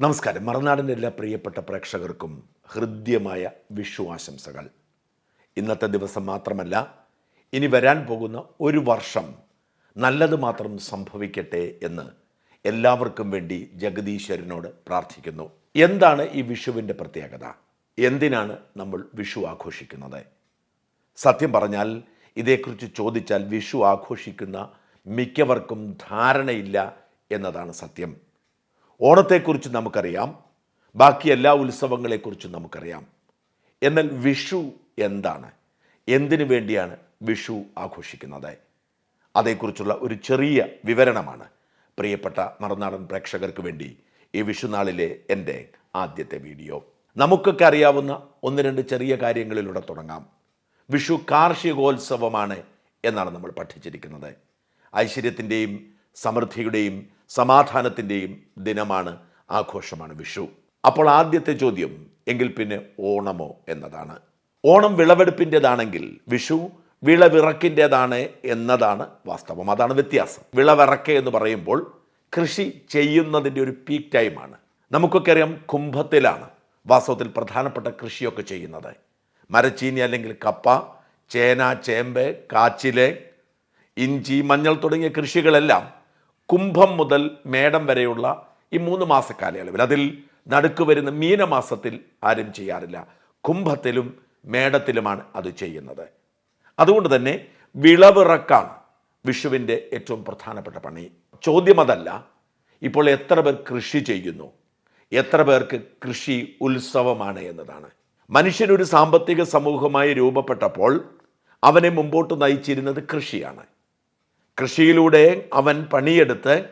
നമസ്കാരം. മറുനാടിന്റെ എല്ലാ പ്രിയപ്പെട്ട പ്രേക്ഷകർക്കും ഹൃദ്യമായ വിഷു ആശംസകൾ ഇന്നത്തെ ദിവസം മാത്രമല്ല ഇനി വരാൻ പോകുന്ന ഒരു വർഷം നല്ലത് മാത്രം സംഭവിക്കട്ടെ എന്ന് എല്ലാവർക്കും വേണ്ടി ജഗദീശ്വരനോട് പ്രാർത്ഥിക്കുന്നു. എന്താണ് ഈ വിഷുവിന്റെ പ്രത്യേകത? എന്തിനാണ് നമ്മൾ വിഷു ആഘോഷിക്കുന്നത്? സത്യം പറഞ്ഞാൽ ഇതേക്കുറിച്ച് ചോദിച്ചാൽ വിഷു ആഘോഷിക്കുന്ന മിക്കവർക്കും ധാരണയില്ല എന്നതാണ് സത്യം. ഓണത്തെക്കുറിച്ച് നമുക്കറിയാം. ബാക്കി എല്ലാ ഉത്സവങ്ങളെക്കുറിച്ചും നമുക്കറിയാം. എന്നാൽ വിഷു എന്താണ്? എന്തിനു വേണ്ടിയാണ് വിഷു ആഘോഷിക്കുന്നത്? അതേക്കുറിച്ചുള്ള ഒരു ചെറിയ വിവരണമാണ്. പ്രിയപ്പെട്ട മറുനാടൻ പ്രേക്ഷകർക്ക് വേണ്ടി ഈ വിഷുനാളിലെ എന്റെ ആദ്യത്തെ വീഡിയോ. നമുക്കൊക്കെ അറിയാവുന്ന ഒന്ന് രണ്ട് ചെറിയ കാര്യങ്ങളിലൂടെ തുടങ്ങാം. വിഷു കാർഷികോത്സവമാണ് എന്നാണ് നമ്മൾ പഠിച്ചിരിക്കുന്നത്. ഐശ്വര്യത്തിന്റെയും സമൃദ്ധിയുടെയും സമാധാനത്തിന്റെയും ദിനമാണ് ആഘോഷമാണ് വിഷു. അപ്പോൾ ആദ്യത്തെ ചോദ്യം എങ്കിൽ പിന്നെ ഓണമോ എന്നതാണ്. ഓണം വിളവെടുപ്പിന്റെതാണെങ്കിൽ വിഷു വിളവിറക്കിന്റെതാണ് എന്നതാണ് വാസ്തവം. അതാണ് വ്യത്യാസം. വിളവിറക്ക എന്ന് പറയുമ്പോൾ കൃഷി ചെയ്യുന്നതിന്റെ ഒരു പീക്ക് ടൈമാണ് നമുക്കൊക്കെ അറിയാം കുംഭത്തിലാണ് വാസ്തവത്തിൽ പ്രധാനപ്പെട്ട കൃഷിയൊക്കെ ചെയ്യുന്നത്. മരച്ചീനി അല്ലെങ്കിൽ കപ്പ ചേന ചേമ്പ് കാച്ചിൽ ഇഞ്ചി മഞ്ഞൾ തുടങ്ങിയ കൃഷികളെല്ലാം കുംഭം മുതൽ മേടം വരെയുള്ള ഈ മൂന്ന് മാസ കാലയളവിൽ അതിൽ നടുക്ക് വരുന്ന മീനമാസത്തിൽ ആരും ചെയ്യാറില്ല. കുംഭത്തിലും മേടത്തിലുമാണ് അത് ചെയ്യുന്നത്. അതുകൊണ്ട് തന്നെ വിളവിറക്കാണ് വിഷുവിന്റെ ഏറ്റവും പ്രധാനപ്പെട്ട പണി. ചോദ്യം അതല്ല ഇപ്പോൾ എത്ര പേർ കൃഷി ചെയ്യുന്നു? എത്ര പേർക്ക് കൃഷി ഉത്സവമാണ് എന്നതാണ്. മനുഷ്യനൊരു സാമ്പത്തിക സമൂഹമായി രൂപപ്പെട്ടപ്പോൾ അവനെ മുമ്പോട്ട് നയിച്ചിരുന്നത് കൃഷിയാണ്. കൃഷിയിലൂടെ അവൻ പണിയെടുത്ത്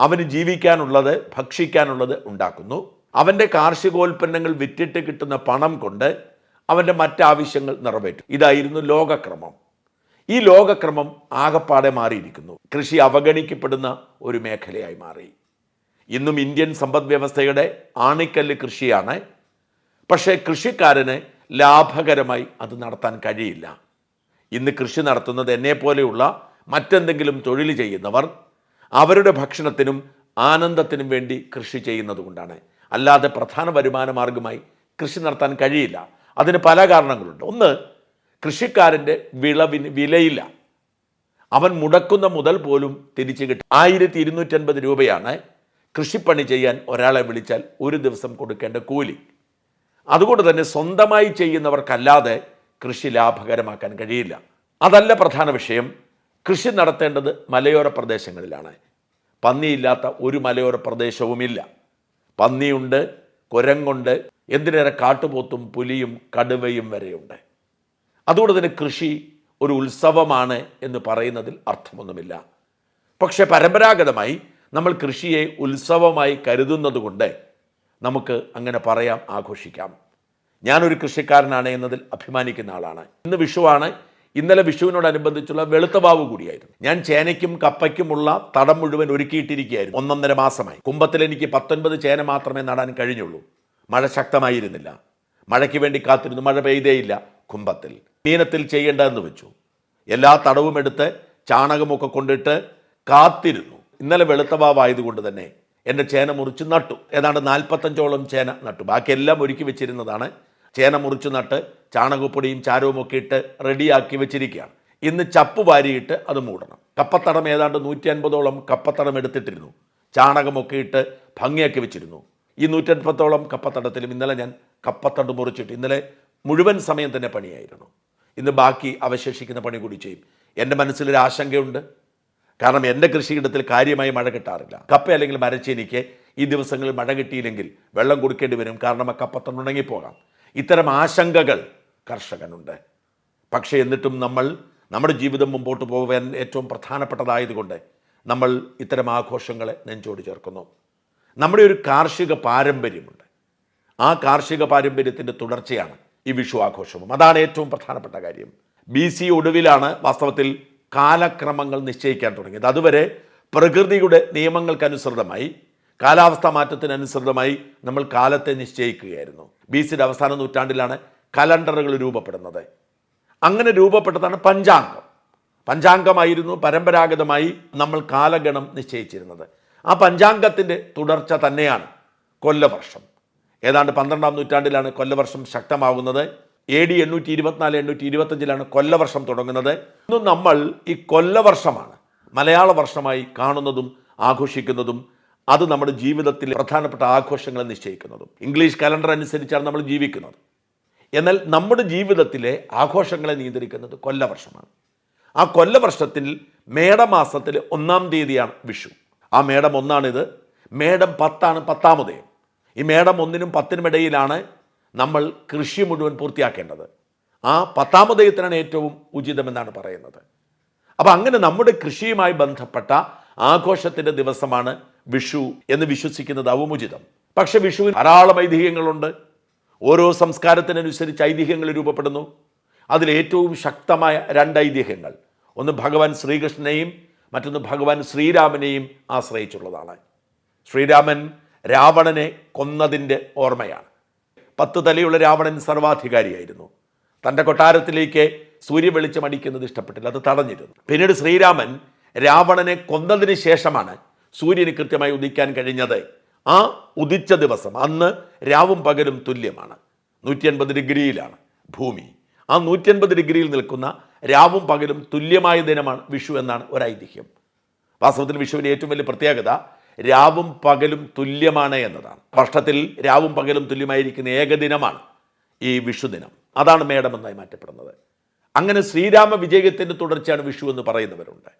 അവന് ജീവിക്കാനുള്ളത് ഭക്ഷിക്കാനുള്ളത് ഉണ്ടാക്കുന്നു. അവന്റെ കാർഷികോൽപ്പന്നങ്ങൾ വിറ്റിട്ട് കിട്ടുന്ന പണം കൊണ്ട് അവന്റെ മറ്റാവശ്യങ്ങൾ നിറവേറ്റും. ഇതായിരുന്നു ലോകക്രമം. ഈ ലോകക്രമം ആകപ്പാടെ മാറിയിരിക്കുന്നു. കൃഷി അവഗണിക്കപ്പെടുന്ന ഒരു മേഖലയായി മാറി. ഇന്നും ഇന്ത്യൻ സമ്പദ് വ്യവസ്ഥയുടെ ആണിക്കല്ല് കൃഷിയാണ്. പക്ഷേ കൃഷിക്കാരന് ലാഭകരമായി അത് നടത്താൻ കഴിയില്ല. ഇന്ന് കൃഷി നടത്തുന്നത് എന്നെ പോലെയുള്ള മറ്റെന്തെങ്കിലും തൊഴിൽ ചെയ്യുന്നവർ അവരുടെ ഭക്ഷണത്തിനും ആനന്ദത്തിനും വേണ്ടി കൃഷി ചെയ്യുന്നതുകൊണ്ടാണ്. അല്ലാതെ പ്രധാന വരുമാന മാർഗമായി കൃഷി നടത്താൻ കഴിയില്ല. അതിന് പല കാരണങ്ങളുണ്ട്. ഒന്ന് കൃഷിക്കാരന്റെ വിളവിന് വിലയില്ല. അവൻ മുടക്കുന്ന മുതൽ പോലും തിരിച്ചു കിട്ടും. ആയിരത്തി ഇരുന്നൂറ്റൻപത് രൂപയാണ് കൃഷിപ്പണി ചെയ്യാൻ ഒരാളെ വിളിച്ചാൽ ഒരു ദിവസം കൊടുക്കേണ്ട കൂലി. അതുകൊണ്ട് തന്നെ സ്വന്തമായി ചെയ്യുന്നവർക്കല്ലാതെ കൃഷി ലാഭകരമാക്കാൻ കഴിയില്ല. അതല്ല പ്രധാന വിഷയം. കൃഷി നടത്തേണ്ടത് മലയോര പ്രദേശങ്ങളിലാണ്. പന്നിയില്ലാത്ത ഒരു മലയോര പ്രദേശവുമില്ല. പന്നിയുണ്ട് കുരങ്ങുണ്ട് എന്തിനേറെ കാട്ടുപോത്തും പുലിയും കടുവയും വരെയുണ്ട്. അതുകൊണ്ട് തന്നെ കൃഷി ഒരു ഉത്സവമാണ് എന്ന് പറയുന്നതിൽ അർത്ഥമൊന്നുമില്ല. പക്ഷേ പരമ്പരാഗതമായി നമ്മൾ കൃഷിയെ ഉത്സവമായി കരുതുന്നതുകൊണ്ട് നമുക്ക് അങ്ങനെ പറയാം ആഘോഷിക്കാം. ഞാനൊരു കൃഷിക്കാരനാണ് എന്നതിൽ അഭിമാനിക്കുന്ന ആളാണ്. ഇന്ന് വിഷുവാണ് ഇന്നലെ വിഷുവിനോടനുബന്ധിച്ചുള്ള വെളുത്തവാവ് കൂടിയായിരുന്നു. ഞാൻ ചേനയ്ക്കും കപ്പയ്ക്കുമുള്ള തടം മുഴുവൻ ഒരുക്കിയിട്ടിരിക്കുകയായിരുന്നു. ഒന്നൊന്നര മാസമായി. കുമ്പത്തിൽ എനിക്ക് പത്തൊൻപത് ചേന മാത്രമേ നടാൻ കഴിഞ്ഞുള്ളൂ. മഴ ശക്തമായിരുന്നില്ല. മഴയ്ക്ക് വേണ്ടി കാത്തിരുന്നു. മഴ പെയ്തേയില്ല കുംഭത്തിൽ. മീനത്തിൽ ചെയ്യേണ്ടതെന്ന് വെച്ചു. എല്ലാ തടവും എടുത്ത് ചാണകമൊക്കെ കൊണ്ടിട്ട് കാത്തിരുന്നു. ഇന്നലെ വെളുത്ത വെളുത്തവാവായതുകൊണ്ട് തന്നെ എന്റെ ചേന മുറിച്ച് നട്ടു. ഏതാണ്ട് നാൽപ്പത്തഞ്ചോളം ചേന നട്ടു. ബാക്കിയെല്ലാം ഒരുക്കി വെച്ചിരുന്നതാണ് ചേന മുറിച്ച് നട്ട് ചാണകപ്പൊടിയും ചാരവും ഒക്കെ ഇട്ട് റെഡിയാക്കി വെച്ചിരിക്കുകയാണ്. ഇന്ന് ചപ്പ് വാരിയിട്ട് അത് മൂടണം. കപ്പത്തടം ഏതാണ്ട് നൂറ്റി അൻപതോളം കപ്പത്തടം എടുത്തിട്ടിരുന്നു. ചാണകമൊക്കെ ഇട്ട് ഭംഗിയാക്കി വെച്ചിരുന്നു. ഈ നൂറ്റൻപത്തോളം കപ്പത്തടത്തിലും ഇന്നലെ ഞാൻ കപ്പത്തണ്ട് മുറിച്ചിട്ട് ഇന്നലെ മുഴുവൻ സമയം തന്നെ പണിയായിരുന്നു. ഇന്ന് ബാക്കി അവശേഷിക്കുന്ന പണി കൂടി ചെയ്യും. എന്റെ മനസ്സിലൊരു ആശങ്കയുണ്ട്. കാരണം എന്റെ കൃഷിയിടത്തിൽ കാര്യമായി മഴ കിട്ടാറില്ല. കപ്പ അല്ലെങ്കിൽ മരച്ചീനിക്ക് ഈ ദിവസങ്ങളിൽ മഴ കിട്ടിയില്ലെങ്കിൽ വെള്ളം കൊടുക്കേണ്ടി വരും. കാരണം ആ കപ്പത്തണ്ട് ഉണങ്ങിപ്പോകാം. ഇത്തരം ആശങ്കകൾ കർഷകനുണ്ട്. പക്ഷേ എന്നിട്ടും നമ്മൾ നമ്മുടെ ജീവിതം മുമ്പോട്ട് പോകാൻ ഏറ്റവും പ്രധാനപ്പെട്ടതായതുകൊണ്ട് നമ്മൾ ഇത്തരം ആഘോഷങ്ങളെ നെഞ്ചോട് ചേർക്കുന്നു. നമ്മുടെ ഒരു കാർഷിക പാരമ്പര്യമുണ്ട്. ആ കാർഷിക പാരമ്പര്യത്തിന്റെ തുടർച്ചയാണ് ഈ വിഷു ആഘോഷവും. അതാണ് ഏറ്റവും പ്രധാനപ്പെട്ട കാര്യം. ബി സി ഒടുവിലാണ് വാസ്തവത്തിൽ കാലക്രമങ്ങൾ നിശ്ചയിക്കാൻ തുടങ്ങിയത്. അതുവരെ പ്രകൃതിയുടെ നിയമങ്ങൾക്കനുസൃതമായി കാലാവസ്ഥാ മാറ്റത്തിനനുസൃതമായി നമ്മൾ കാലത്തെ നിശ്ചയിക്കുകയായിരുന്നു. ബി സിയുടെ അവസാന നൂറ്റാണ്ടിലാണ് കലണ്ടറുകൾ രൂപപ്പെടുന്നത്. അങ്ങനെ രൂപപ്പെട്ടതാണ് പഞ്ചാംഗം. പഞ്ചാംഗമായിരുന്നു പരമ്പരാഗതമായി നമ്മൾ കാലഗണം നിശ്ചയിച്ചിരുന്നത്. ആ പഞ്ചാംഗത്തിന്റെ തുടർച്ച തന്നെയാണ് കൊല്ലവർഷം. ഏതാണ്ട് പന്ത്രണ്ടാം നൂറ്റാണ്ടിലാണ് കൊല്ലവർഷം ശക്തമാകുന്നത്. എ ഡി എണ്ണൂറ്റി ഇരുപത്തിനാല് എണ്ണൂറ്റി ഇരുപത്തഞ്ചിലാണ് കൊല്ലവർഷം തുടങ്ങുന്നത്. ഇന്ന് നമ്മൾ ഈ കൊല്ലവർഷമാണ് മലയാള വർഷമായി കാണുന്നതും ആഘോഷിക്കുന്നതും അത് നമ്മുടെ ജീവിതത്തിലെ പ്രധാനപ്പെട്ട ആഘോഷങ്ങളെ നിശ്ചയിക്കുന്നതും. ഇംഗ്ലീഷ് കലണ്ടർ അനുസരിച്ചാണ് നമ്മൾ ജീവിക്കുന്നത്. എന്നാൽ നമ്മുടെ ജീവിതത്തിലെ ആഘോഷങ്ങളെ നിയന്ത്രിക്കുന്നത് കൊല്ലവർഷമാണ്. ആ കൊല്ലവർഷത്തിൽ മേടമാസത്തിൽ ഒന്നാം തീയതിയാണ് വിഷു. ആ മേടം ഒന്നാണിത്. മേടം പത്താണ് പത്താമതയം ഈ മേടം ഒന്നിനും പത്തിനും ഇടയിലാണ് നമ്മൾ കൃഷി മുഴുവൻ പൂർത്തിയാക്കേണ്ടത്. ആ പത്താമതയത്തിനാണ് ഏറ്റവും ഉചിതമെന്നാണ് പറയുന്നത്. അപ്പോൾ അങ്ങനെ നമ്മുടെ കൃഷിയുമായി ബന്ധപ്പെട്ട ആഘോഷത്തിന്റെ ദിവസമാണ് വിഷു എന്ന് വിശ്വസിക്കുന്നത് അവമുചിതം പക്ഷെ വിഷുവിന് ധാരാളം ഐതിഹ്യങ്ങളുണ്ട്. ഓരോ സംസ്കാരത്തിനനുസരിച്ച് ഐതിഹ്യങ്ങൾ രൂപപ്പെടുന്നു. അതിലേറ്റവും ശക്തമായ രണ്ട് ഐതിഹ്യങ്ങൾ. ഒന്ന് ഭഗവാൻ ശ്രീകൃഷ്ണനെയും മറ്റൊന്ന് ഭഗവാൻ ശ്രീരാമനെയും ആശ്രയിച്ചുള്ളതാണ്. ശ്രീരാമൻ രാവണനെ കൊന്നതിന്റെ ഓർമ്മയാണ്. പത്ത് തലയുള്ള രാവണൻ സർവാധികാരിയായിരുന്നു. തന്റെ കൊട്ടാരത്തിലേക്ക് സൂര്യവെളിച്ചം അടിക്കുന്നത് ഇഷ്ടപ്പെട്ടില്ല അത് തടഞ്ഞിരുന്നു. പിന്നീട് ശ്രീരാമൻ രാവണനെ കൊന്നതിന് ശേഷമാണ് സൂര്യന് കൃത്യമായി ഉദിക്കാൻ കഴിഞ്ഞത് ആ ഉദിച്ച ദിവസം. അന്ന് രാവും പകലും തുല്യമാണ്. നൂറ്റി അൻപത് ഡിഗ്രിയിലാണ് ഭൂമി. ആ നൂറ്റി അൻപത് ഡിഗ്രിയിൽ നിൽക്കുന്ന രാവും പകലും തുല്യമായ ദിനമാണ് വിഷു എന്നാണ് ഒരു ഐതിഹ്യം വാസ്തവത്തിൽ വിഷുവിന്റെ ഏറ്റവും വലിയ പ്രത്യേകത രാവും പകലും തുല്യമാണ് എന്നതാണ്. വർഷത്തിൽ രാവും പകലും തുല്യമായിരിക്കുന്ന ഏകദിനമാണ് ഈ വിഷുദിനം അതാണ് മേടമെന്നായി മാറ്റപ്പെടുന്നത്. അങ്ങനെ ശ്രീരാമ വിജയത്തിന്റെ തുടർച്ചയാണ് വിഷു എന്ന് പറയുന്നവരുണ്ട്.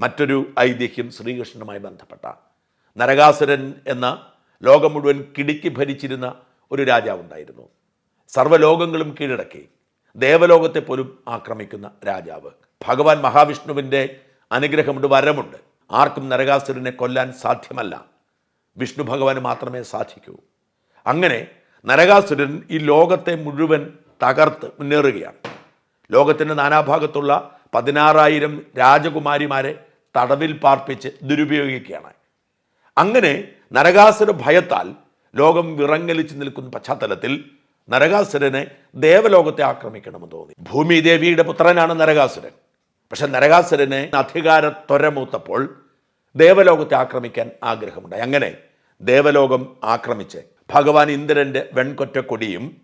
മറ്റൊരു ഐതിഹ്യം ശ്രീകൃഷ്ണനുമായി ബന്ധപ്പെട്ട നരകാസുരൻ എന്ന ലോകം മുഴുവൻ കിടുക്കി ഭരിച്ചിരുന്ന ഒരു രാജാവുണ്ടായിരുന്നു. സർവലോകങ്ങളും കീഴടക്കി ദേവലോകത്തെ പോലും ആക്രമിക്കുന്ന രാജാവ്. ഭഗവാൻ മഹാവിഷ്ണുവിന്റെ അനുഗ്രഹമുണ്ട് വരമുണ്ട്. ആർക്കും നരകാസുരനെ കൊല്ലാൻ സാധ്യമല്ല. വിഷ്ണു ഭഗവാന് മാത്രമേ സാധിക്കൂ. അങ്ങനെ നരകാസുരൻ ഈ ലോകത്തെ മുഴുവൻ തകർത്ത് മുന്നേറുകയാണ്. ലോകത്തിന്റെ നാനാഭാഗത്തുള്ള പതിനാറായിരം രാജകുമാരിമാരെ തടവിൽ പാർപ്പിച്ച് ദുരുപയോഗിക്കുകയാണ്. അങ്ങനെ നരകാസുര ഭയത്താൽ ലോകം വിറങ്ങലിച്ചു നിൽക്കുന്ന പശ്ചാത്തലത്തിൽ നരകാസുരനെ ദേവലോകത്തെ ആക്രമിക്കണമെന്ന് തോന്നി. ഭൂമി ദേവിയുടെ പുത്രനാണ് നരകാസുരൻ. പക്ഷെ നരകാസുരനെ അധികാര ത്വരമൂത്തപ്പോൾ ദേവലോകത്തെ ആക്രമിക്കാൻ ആഗ്രഹമുണ്ടായി. അങ്ങനെ ദേവലോകം ആക്രമിച്ച് ഭഗവാൻ ഇന്ദ്രന്റെ വെൺകൊറ്റക്കൊടിയും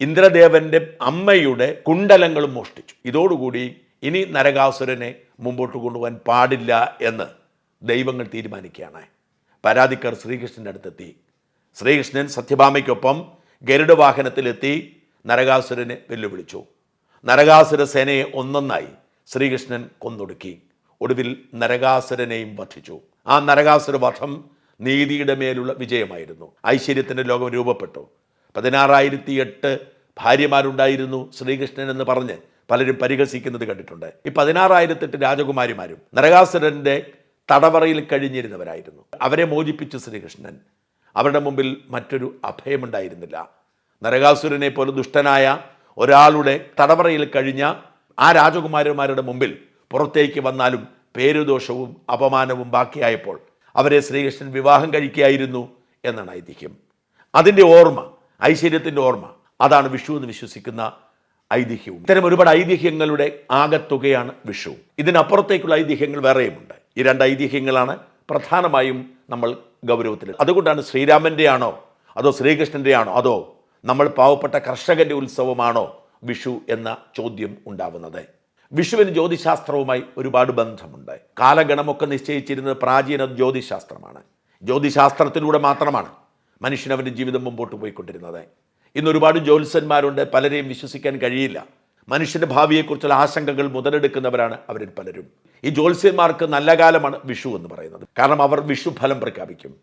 ഇന്ദ്രദേവന്റെ അമ്മയുടെ കുണ്ടലങ്ങളും മോഷ്ടിച്ചു. ഇതോടുകൂടി ഇനി നരകാസുരനെ മുമ്പോട്ട് കൊണ്ടുപോകാൻ പാടില്ല എന്ന് ദൈവങ്ങൾ തീരുമാനിക്കുകയാണ്. പരാതിക്കാർ ശ്രീകൃഷ്ണന്റെ അടുത്തെത്തി. ശ്രീകൃഷ്ണൻ സത്യഭാമയ്ക്കൊപ്പം ഗരുഡ വാഹനത്തിലെത്തി നരകാസുരനെ വെല്ലുവിളിച്ചു. നരകാസുര സേനയെ ഒന്നൊന്നായി ശ്രീകൃഷ്ണൻ കൊന്നൊടുക്കി. ഒടുവിൽ നരകാസുരനെയും വധിച്ചു. ആ നരകാസുര വധം നീതിയുടെ മേലുള്ള വിജയമായിരുന്നു. ഐശ്വര്യത്തിന്റെ ലോകം രൂപപ്പെട്ടു. പതിനാറായിരത്തി എട്ട് ഭാര്യമാരുണ്ടായിരുന്നു ശ്രീകൃഷ്ണൻ എന്ന് പറഞ്ഞ് പലരും പരിഹസിക്കുന്നത് കണ്ടിട്ടുണ്ട്. ഈ പതിനാറായിരത്തെട്ട് രാജകുമാരിമാരും നരകാസുരന്റെ തടവറയിൽ കഴിഞ്ഞിരുന്നവരായിരുന്നു. അവരെ മോചിപ്പിച്ചു ശ്രീകൃഷ്ണൻ അവരുടെ മുമ്പിൽ മറ്റൊരു അഭയമുണ്ടായിരുന്നില്ല. നരകാസുരനെ പോലെ ദുഷ്ടനായ ഒരാളുടെ തടവറയിൽ കഴിഞ്ഞ ആ രാജകുമാരന്മാരുടെ മുമ്പിൽ പുറത്തേക്ക് വന്നാലും പേരുദോഷവും അപമാനവും ബാക്കിയായപ്പോൾ അവരെ ശ്രീകൃഷ്ണൻ വിവാഹം കഴിക്കുകയായിരുന്നു എന്നാണ് ഐതിഹ്യം. അതിന്റെ ഓർമ്മ ഐശ്വര്യത്തിന്റെ ഓർമ്മ അതാണ് വിഷു എന്ന് വിശ്വസിക്കുന്ന ഐതിഹ്യവും. ഇത്തരം ഒരുപാട് ഐതിഹ്യങ്ങളുടെ ആകത്തുകയാണ് വിഷു. ഇതിനപ്പുറത്തേക്കുള്ള ഐതിഹ്യങ്ങൾ വേറെയുമുണ്ട്. ഈ രണ്ട് ഐതിഹ്യങ്ങളാണ് പ്രധാനമായും നമ്മൾ ഗൗരവത്തിൽ അതുകൊണ്ടാണ് ശ്രീരാമന്റെ ആണോ അതോ ശ്രീകൃഷ്ണന്റെ ആണോ അതോ നമ്മൾ പാവപ്പെട്ട കർഷകന്റെ ഉത്സവമാണോ വിഷു എന്ന ചോദ്യം ഉണ്ടാവുന്നത്. വിഷുവിന് ജ്യോതിശാസ്ത്രവുമായി ഒരുപാട് ബന്ധമുണ്ട്. കാലഗണമൊക്കെ നിശ്ചയിച്ചിരുന്നത് പ്രാചീന ജ്യോതിശാസ്ത്രമാണ്. ജ്യോതിശാസ്ത്രത്തിലൂടെ മാത്രമാണ് മനുഷ്യനവന്റെ ജീവിതം മുമ്പോട്ട് പോയിക്കൊണ്ടിരുന്നത്. ഇന്ന് ഒരുപാട് ജ്യോത്സ്യന്മാരുണ്ട് പലരെയും വിശ്വസിക്കാൻ കഴിയില്ല. മനുഷ്യന്റെ ഭാവിയെക്കുറിച്ചുള്ള ആശങ്കകൾ മുതലെടുക്കുന്നവരാണ് അവരിൽ പലരും. ഈ ജ്യോത്സ്യന്മാർക്ക് നല്ല കാലമാണ് വിഷു എന്ന് പറയുന്നത്. കാരണം അവർ വിഷു ഫലം പ്രഖ്യാപിക്കും.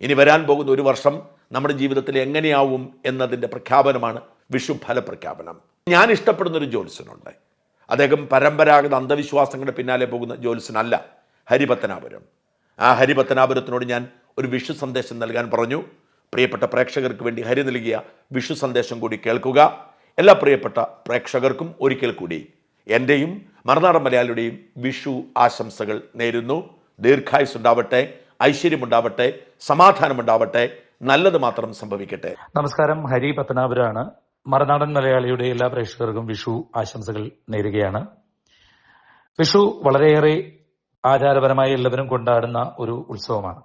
ഇനി വരാൻ പോകുന്ന ഒരു വർഷം നമ്മുടെ ജീവിതത്തിൽ എങ്ങനെയാവും എന്നതിന്റെ പ്രഖ്യാപനമാണ് വിഷു ഫല പ്രഖ്യാപനം. ഞാൻ ഇഷ്ടപ്പെടുന്ന ഒരു ജ്യോത്സ്യനുണ്ട് അദ്ദേഹം പരമ്പരാഗത അന്ധവിശ്വാസങ്ങളുടെ പിന്നാലെ പോകുന്ന ജ്യോത്സ്യനല്ല ഹരിപത്തനാപുരം ആ ഹരിപത്തനാപുരത്തിനോട് ഞാൻ ഒരു വിഷു സന്ദേശം നൽകാൻ പറഞ്ഞു. പ്രിയപ്പെട്ട പ്രേക്ഷകർക്ക് വേണ്ടി ഹരി നൽകിയ വിഷു സന്ദേശം കൂടി കേൾക്കുക. എല്ലാ പ്രിയപ്പെട്ട പ്രേക്ഷകർക്കും ഒരിക്കൽ കൂടി എന്റെയും മറുനാടൻ മലയാളിയുടെയും വിഷു ആശംസകൾ നേരുന്നു. ദീർഘായുസുണ്ടാവട്ടെ ഐശ്വര്യമുണ്ടാവട്ടെ സമാധാനമുണ്ടാവട്ടെ നല്ലത് മാത്രം സംഭവിക്കട്ടെ. നമസ്കാരം ഹരി പത്തനാപുരാണ് മറുനാടൻ മലയാളിയുടെ എല്ലാ പ്രേക്ഷകർക്കും വിഷു ആശംസകൾ നേരുകയാണ്. വിഷു വളരെയേറെ ആചാരപരമായി എല്ലാവരും കൊണ്ടാടുന്ന ഒരു ഉത്സവമാണ്.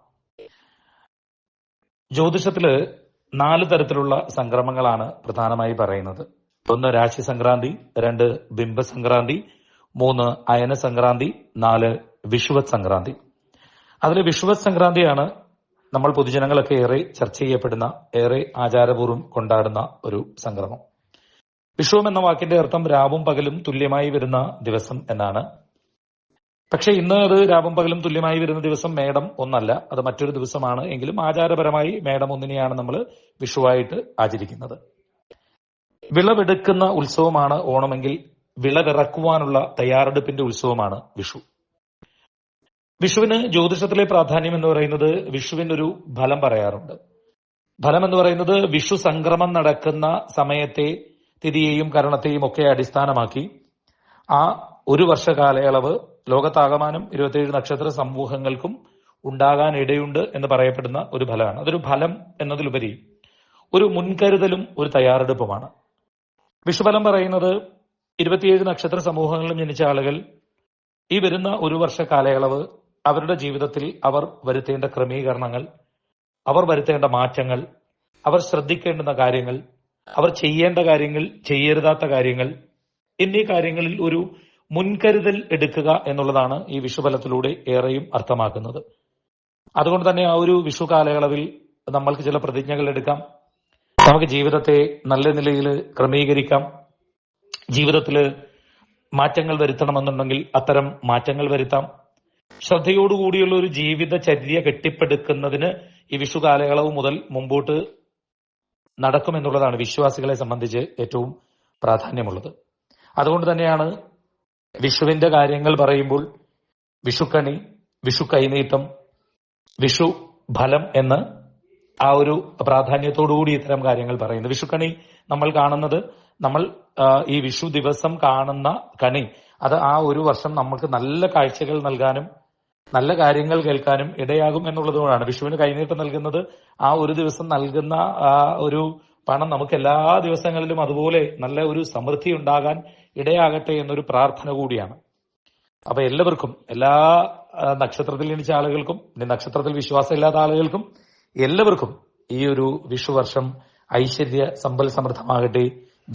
ജ്യോതിഷത്തിൽ നാല് തരത്തിലുള്ള സംക്രമങ്ങളാണ് പ്രധാനമായി പറയുന്നത്. ഒന്ന് രാശി സംക്രാന്തി രണ്ട് ബിംബ സംക്രാന്തി മൂന്ന് അയന സംക്രാന്തി നാല് വിഷുവത് സംക്രാന്തി. അതിൽ വിഷുവത് സംക്രാന്തിയാണ് നമ്മൾ പൊതുജനങ്ങളൊക്കെ ഏറെ ചർച്ച ചെയ്യപ്പെടുന്ന ഏറെ ആചാരപൂർവം കൊണ്ടാടുന്ന ഒരു സംക്രമം. വിഷുവം എന്ന വാക്കിന്റെ അർത്ഥം രാവും പകലും തുല്യമായി വരുന്ന ദിവസം എന്നാണ്. പക്ഷെ ഇന്ന് അത് രാവും പകലും തുല്യമായി വരുന്ന ദിവസം മേടം ഒന്നല്ല. അത് മറ്റൊരു ദിവസമാണ് എങ്കിലും ആചാരപരമായി മേടം ഒന്നിനെയാണ് നമ്മൾ വിഷുവായിട്ട് ആചരിക്കുന്നത്. വിളവെടുക്കുന്ന ഉത്സവമാണ് ഓണമെങ്കിൽ വിളവിറക്കുവാനുള്ള തയ്യാറെടുപ്പിന്റെ ഉത്സവമാണ് വിഷു. വിഷുവിന് ജ്യോതിഷത്തിലെ പ്രാധാന്യം എന്ന് പറയുന്നത് വിഷുവിനൊരു ഫലം പറയാറുണ്ട്. ഫലം എന്ന് പറയുന്നത് വിഷു സംക്രമം നടക്കുന്ന സമയത്തെ തിഥിയെയും കരണത്തെയും ഒക്കെ അടിസ്ഥാനമാക്കി ആ ഒരു വർഷ കാലയളവ് ലോകത്താകമാനം ഇരുപത്തിയേഴ് നക്ഷത്ര സമൂഹങ്ങൾക്കും ഉണ്ടാകാൻ ഇടയുണ്ട് എന്ന് പറയപ്പെടുന്ന ഒരു ഫലമാണ്. അതൊരു ഫലം എന്നതിലുപരി ഒരു മുൻകരുതലും ഒരു തയ്യാറെടുപ്പുമാണ്. വിഷുഫലം പറയുന്നത് ഇരുപത്തിയേഴ് നക്ഷത്ര സമൂഹങ്ങളിലും ജനിച്ച ആളുകൾ ഈ വരുന്ന ഒരു വർഷ കാലയളവ് അവരുടെ ജീവിതത്തിൽ അവർ വരുത്തേണ്ട ക്രമീകരണങ്ങൾ അവർ വരുത്തേണ്ട മാറ്റങ്ങൾ അവർ ശ്രദ്ധിക്കേണ്ടുന്ന കാര്യങ്ങൾ അവർ ചെയ്യേണ്ട കാര്യങ്ങൾ ചെയ്യരുതാത്ത കാര്യങ്ങൾ എന്നീ കാര്യങ്ങളിൽ ഒരു മുൻകരുതൽ എടുക്കുക എന്നുള്ളതാണ് ഈ വിഷുഫലത്തിലൂടെ ഏറെയും അർത്ഥമാക്കുന്നത്. അതുകൊണ്ട് തന്നെ ആ ഒരു വിഷു കാലയളവിൽ നമ്മൾക്ക് ചില പ്രതിജ്ഞകൾ എടുക്കാം. നമുക്ക് ജീവിതത്തെ നല്ല നിലയിൽ ക്രമീകരിക്കാം. ജീവിതത്തിൽ മാറ്റങ്ങൾ വരുത്തണമെന്നുണ്ടെങ്കിൽ അത്തരം മാറ്റങ്ങൾ വരുത്താം. ശ്രദ്ധയോടുകൂടിയുള്ള ഒരു ജീവിതചര്യ കെട്ടിപ്പടുക്കുന്നതിന് ഈ വിഷു കാലയളവ് മുതൽ മുമ്പോട്ട് നടക്കുമെന്നുള്ളതാണ് വിശ്വാസികളെ സംബന്ധിച്ച് ഏറ്റവും പ്രാധാന്യമുള്ളത്. അതുകൊണ്ട് തന്നെയാണ് വിഷുവിന്റെ കാര്യങ്ങൾ പറയുമ്പോൾ വിഷുക്കണി വിഷു കൈനീട്ടം വിഷു ഫലം എന്ന് ആ ഒരു പ്രാധാന്യത്തോടുകൂടി ഇത്തരം കാര്യങ്ങൾ പറയുന്നത് വിഷുക്കണി നമ്മൾ കാണുന്നത് നമ്മൾ ഈ വിഷു ദിവസം കാണുന്ന കണി. അത് ആ ഒരു വർഷം നമുക്ക് നല്ല കാഴ്ചകൾ നൽകാനും നല്ല കാര്യങ്ങൾ കേൾക്കാനും ഇടയാകും എന്നുള്ളതുകൊണ്ടാണ്. വിഷുവിന് കൈനീട്ടം നൽകുന്നത് ആ ഒരു ദിവസം നൽകുന്ന ഒരു പണം നമുക്ക് എല്ലാ ദിവസങ്ങളിലും അതുപോലെ നല്ല ഒരു സമൃദ്ധി ഉണ്ടാകാൻ ഇടയാകട്ടെ എന്നൊരു പ്രാർത്ഥന കൂടിയാണ്. അപ്പൊ എല്ലാവർക്കും എല്ലാ നക്ഷത്രത്തിൽ ജനിച്ച ആളുകൾക്കും നക്ഷത്രത്തിൽ വിശ്വാസമില്ലാത്ത ആളുകൾക്കും എല്ലാവർക്കും ഈ ഒരു വിഷുവർഷം ഐശ്വര്യ സമ്പൽ സമൃദ്ധമാകട്ടെ.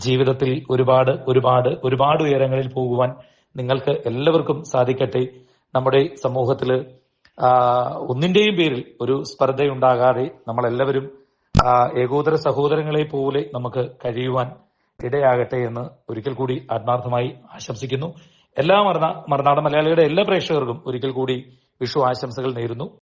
ജീവിതത്തിൽ ഒരുപാട് ഒരുപാട് ഒരുപാട് ഉയരങ്ങളിൽ പോകുവാൻ നിങ്ങൾക്ക് എല്ലാവർക്കും സാധിക്കട്ടെ. നമ്മുടെ സമൂഹത്തിൽ ഒന്നിന്റെയും പേരിൽ ഒരു സ്പർദ്ധയുണ്ടാകാതെ നമ്മളെല്ലാവരും ഏകോദര സഹോദരങ്ങളെ പോലെ നമുക്ക് കഴിയുവാൻ ഇടയാകട്ടെ എന്ന് ഒരിക്കൽ കൂടി ആത്മാർത്ഥമായി ആശംസിക്കുന്നു. എല്ലാ മറുനാ മറുനാടൻ മലയാളിയുടെ എല്ലാ പ്രേക്ഷകർക്കും ഒരിക്കൽ കൂടി വിഷു ആശംസകൾ നേരുന്നു.